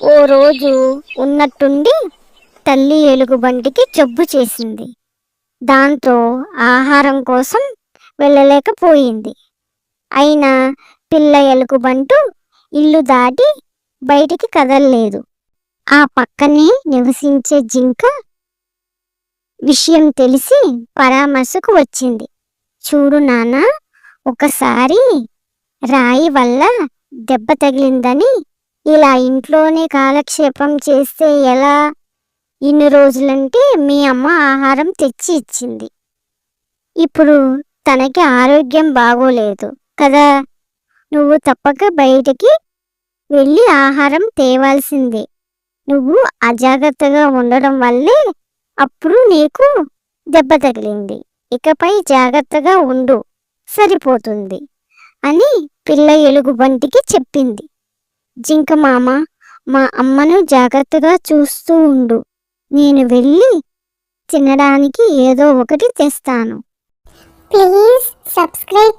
ఓ రోజు ఉన్నట్టుండి తల్లి ఎలుగుబంటికి జబ్బు చేసింది. దాంతో ఆహారం కోసం వెళ్ళలేకపోయింది. అయినా పిల్ల ఎలుగుబంటు ఇల్లు దాటి బయటికి కదలలేదు. ఆ పక్కనే నివసించే జింక విషయం తెలిసి పరామర్శకు వచ్చింది. చూడు నాన్న ఒకసారి రాయి వల్ల దెబ్బ తగిలిందని ఇలా ఇంట్లోనే కాలక్షేపం చేస్తే ఎలా? ఇన్ని రోజులంటే మీ అమ్మ ఆహారం తెచ్చి ఇచ్చింది. ఇప్పుడు తనకి ఆరోగ్యం బాగోలేదు కదా? నువ్వు తప్పక బయటికి వెళ్ళి ఆహారం తేవాల్సిందే. నువ్వు అజాగ్రత్తగా ఉండడం వల్లే అప్పుడు నీకు దెబ్బ తగిలింది. ఇకపై జాగ్రత్తగా ఉండు. సరిపోతుంది అని పిల్ల ఎలుగుబంటికి చెప్పింది. జింక మామ మా అమ్మను జాగ్రత్తగా చూస్తూ ఉండు. నేను వెళ్ళి తినడానికి ఏదో ఒకటి తెస్తాను. Please subscribe